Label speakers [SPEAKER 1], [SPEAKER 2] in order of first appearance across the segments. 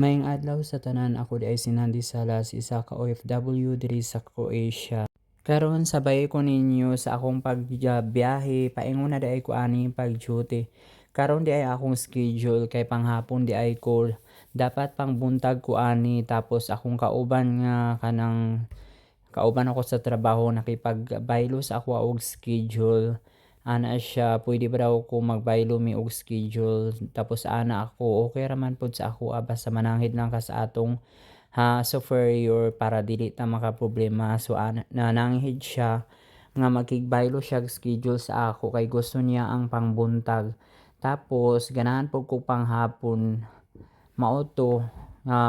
[SPEAKER 1] Maayong adlaw sa tanan ako di ay sinandi Salas isa ka OFW diri sa Croatia. Karon sabay ko ninyo sa akong pagbiyahe paingon na di ay ko ani pag-duty. Karon di ay akong schedule kay panghapon di ay ko dapat pang buntag ko ani tapos akong kauban nga kanang kauban ako sa trabaho nakipagbaylo sa ako og schedule ana siya pwede ba daw ko magbaylo mi og schedule? Tapos ana ako okay raman pud sa ako ah, basta mananghid lang ka sa atong ha superior para dili ta maka problema so ana nananghid siya nga makigbaylo siya schedule sa ako kay gusto niya ang pangbuntag. Tapos ganahan pud ko panghapon mao to nga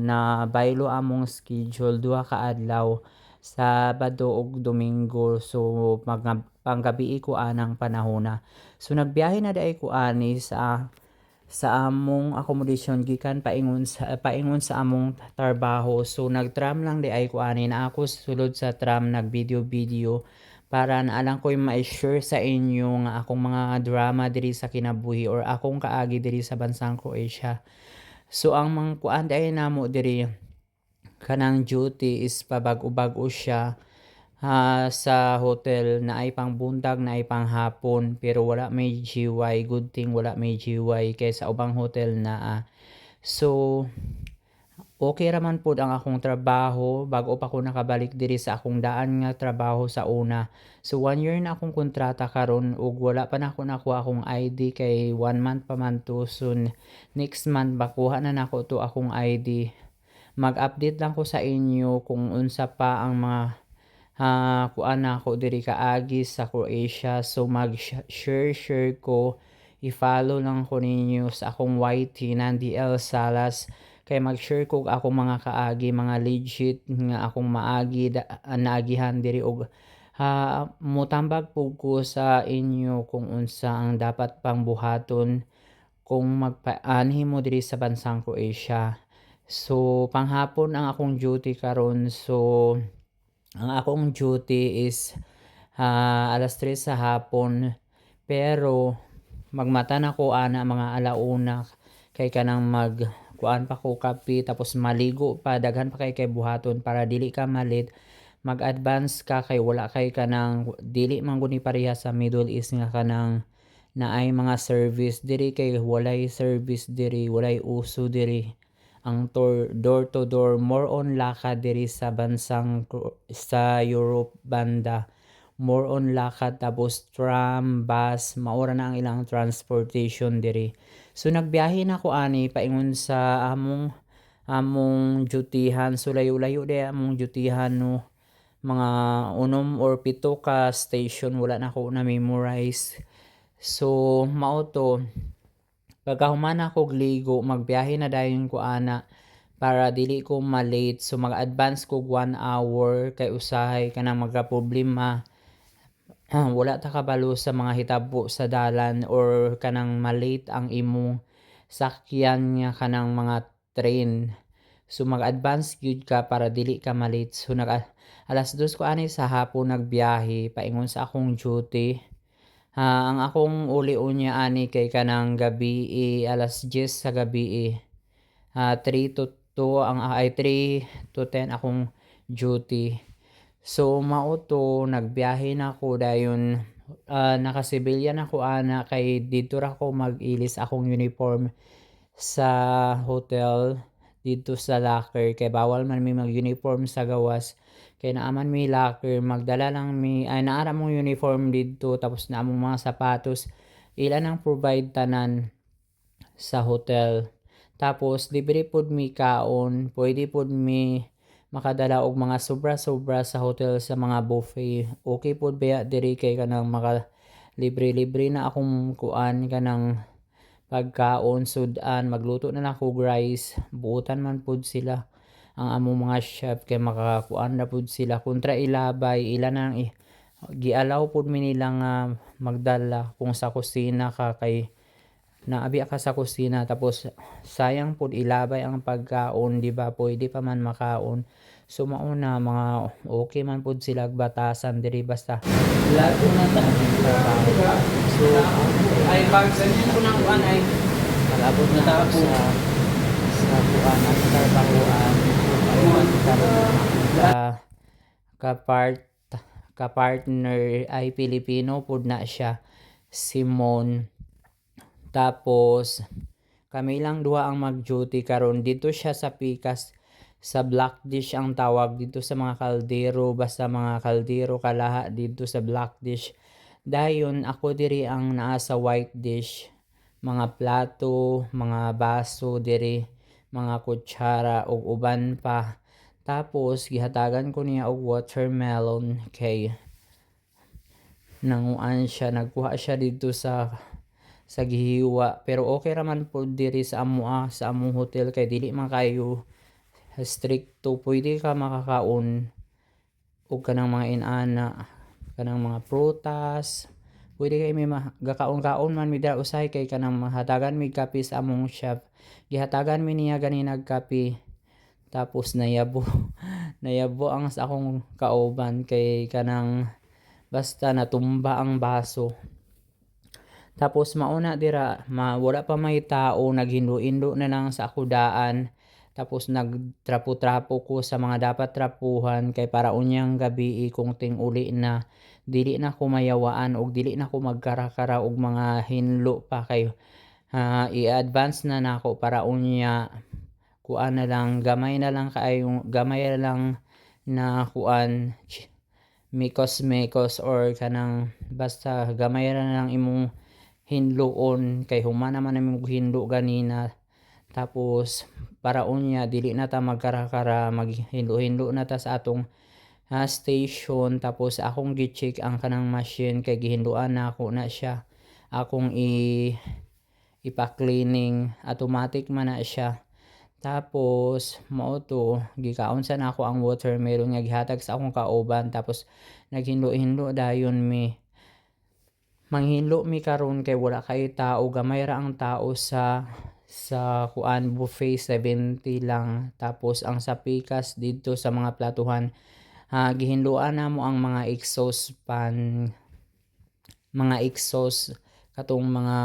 [SPEAKER 1] na baylo among schedule duha ka adlaw Sabado ug Domingo so mag panggabi ko anang panahona. So nagbiyahe na day ko ani sa sa among accommodation gikan paingon sa paingon sa among trabaho. So nagtram lang di ay ko ani na ako sulod sa tram nag video video para naalang ko yung ma-share sa inyo nga akong mga drama diri sa kinabuhi or akong kaagi diri sa bansang Croatia. So ang mga kuan ay namo diri kanang duty is pabag-o siya ha, sa hotel. Na ay pang buntag na ay pang hapon pero wala may GY good thing wala may GY kaysa ubang hotel na ah. so okay raman pod ang akong trabaho. Bago pa ko nakabalik diri sa akong daan nga trabaho sa una. So one year na akong kontrata karon ug wala pa na ako nakuha akong ID kay one month pa man to soon. Next month bakuha na nako to akong ID mag-update lang ko sa inyo kung unsa pa ang mga uh, kuan ako diri kaagi sa Croatia. So mag-share share ko. I-follow lang ko ninyo sa akong YT Nandi L Salas. Kay mag-share ko ako mga kaagi mga legit nga akong maagi da, naagihan diri og uh, mutambag po ko sa inyo kung unsa ang dapat pang buhaton kung magpaanhi mo diri sa bansang Croatia So, panghapon ang akong duty karon. So, ang akong duty is uh, alas 3 sa hapon. Pero, magmata na ko ana mga alauna kay kanang mag kuan pa ko kape tapos maligo pa daghan pa kay kay buhaton para dili ka malit mag-advance ka kay wala kay kanang dili man guni pareha sa Middle East nga kanang naay mga service diri kay walay service diri walay uso diri ang tour door to door more on lakad diri sa bansang sa Europe banda. More on lakad tapos tram bus maura na ang ilang transportation diri. So nagbiyahe na ko ani paingon sa among among dutihan. So layo-layo de among dutihan no? Mga unom or pito ka station wala na ko na memorize so mao to Pagkahuman ako ligo, magbiyahe na dayon ko ana para dili ko malate. So mag-advance ko 1 hour kay usahay kanang magka-problema. wala ta kabalo sa mga hitabo sa dalan or kanang malate ang imong sakyan nga kanang mga train. So mag-advance gyud ka para dili ka malate. So nag alas 2 ko ani sa hapon nagbiyahe paingon sa akong duty Ha, ang akong uli unya ani kay kanang gabi eh, alas 10 sa gabi eh. Uh, 3 to 2 ang ay 3 to 10 akong duty. So mao to nagbiyahe na ako dayon uh, naka-civilian ako ana kay dito ra ko mag-ilis akong uniform sa hotel dito sa locker. Kay bawal man mi mag-uniform sa gawas. Kay naaman mi locker magdala lang mi ay naara mong uniform dito. Tapos na among mga sapatos. Ilan ang provide tanan sa hotel. Tapos libre pod mi kaon. Pwede pod mi makadala og mga sobra-sobra sa hotel sa mga buffet. Okay pod baya diri kay kanang maka libre-libre na akong kuan kanang pagkaon sudan magluto na lang ko rice buutan man pod sila. Ang among mga chef kay makakuan na pud sila. Kontra ilabay ila nang i gialaw pud mi nila nga magdala kung sa kusina ka kay naabi ka sa kusina. Tapos sayang pud ilabay ang pagkaon di ba? Pwede pa man makaon. So mauna mga okay man pud sila batasan diri basta lato na ta so ay pag ganyan ko nang kuan ay malabot na ta sa sa kakuan ang trabahoan ayun karon ka ka part ka partner ay Pilipino pud na siya. Simon. Tapos kami lang duha ang mag-duty karon. Dito siya sa Pikas sa Black Dish ang tawag dito sa mga kaldero. Basta mga kaldero kalaha dito sa Black Dish dayon ako diri ang naa sa White Dish. Mga plato mga baso diri mga kutsara ug uban pa. Tapos gihatagan ko niya og watermelon kay nanguan siya. Nagkuha siya dito sa sa gihiwa. Pero okay raman po diri sa amo ah, sa among hotel kay dili man kayo stricto. Pwede ka makakaon og kanang mga inana kanang mga prutas. Pwede kay may gakaon-kaon man mi usahay kay kanang mahatagan mi kape sa among chef. Gihatagan mi niya gani nagkape. Tapos nayabo nayabo ang sa akong kauban kay kanang basta natumba ang baso. Tapos mauna dira ma wala pa may tao naghindo-indo na lang sa ako daan tapos nagtrapo-trapo ko sa mga dapat trapuhan kay para unyang gabi kung ting uli na dili na ko mayawaan og dili na ko magkara-kara og mga hinlo pa kay ah, i-advance na nako para unya kuan na lang gamay na lang kaayo gamay na lang na kuan mikos-mikos or kanang basta gamay na lang imong hinloon. Kay human naman nami hinlo ganina. Tapos para unya dili na ta magkara-kara maghinlo-hinlo na ta sa atong ah, station. Tapos akong gi-check ang kanang machine kay gihinluan na ako na siya. Akong i ipa-cleaning. Automatic man na siya. Tapos mao to gikaon sa na ako ang watermelon nga gihatag sa akong kauban tapos naghinlo-hinlo dayon mi. Manghinlo mi karon kay wala kay tao. Gamay ra ang tao sa sa kuan buffet 70 lang. Tapos ang sa pikas dito sa mga platuhan ah, gihinluan namo ang mga exhaust fan mga exhaust katong mga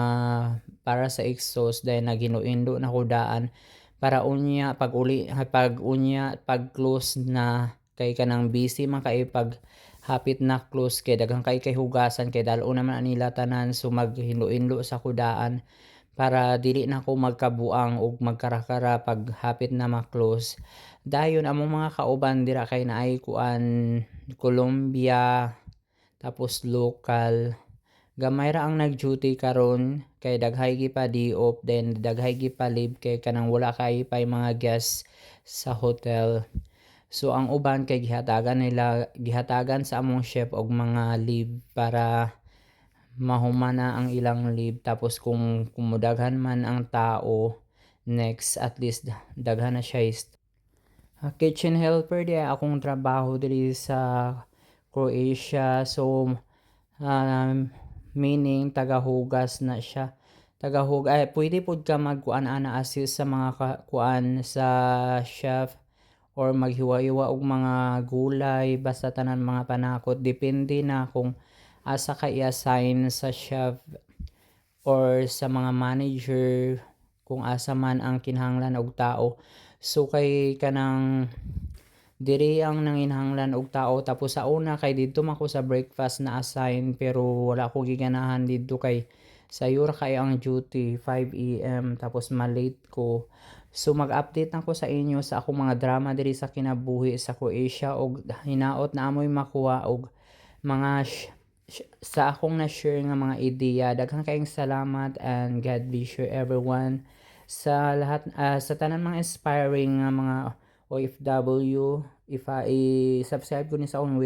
[SPEAKER 1] para sa exhaust dahil naghindo-indo na ko daan para unya pag uli pag unya pag close na kay kanang busy man kay pag hapit na close kay daghang kay kay hugasan kay dalo naman nila tanan so maghinlo-hinlo sa kudaan para dili na ko magkabuang og magkarakara pag hapit na ma-close dayon among mga kauban dira kay naay kuan Colombia tapos local. Gamay ra ang nag-duty karon kay daghay gi pa di off then daghay gi pa leave kay kanang wala kay pay mga guests sa hotel. So ang uban kay gihatagan nila gihatagan sa among chef og mga leave para mahuman na ang ilang leave. Tapos kung kumudaghan man ang tao next at least daghan na siya is Ah, kitchen helper di akong trabaho diri sa Croatia. So um, meaning tagahugas na siya. Tagahug ay pwede pud ka magkuan ana assist sa mga ka- kuan sa chef or maghiwa-hiwa og mga gulay basta tanan mga panakot. Depende na kung asa ka i-assign sa chef or sa mga manager kung asa man ang kinahanglan og tao. So kay kanang diri ang nanginhanglan og tao. Tapos sa una kay didto man ko sa breakfast na assign pero wala ko giganahan didto kay sayo ra kay ang duty 5 AM tapos malate ko. So mag-update ako sa inyo sa akong mga drama diri sa kinabuhi sa Croatia og hinaot na amoy makuha og mga sa akong na-share nga mga ideya. Daghang kayong salamat and God bless you everyone sa lahat ah, sa tanan mga inspiring nga mga OFW if i subscribe ko ni sa akong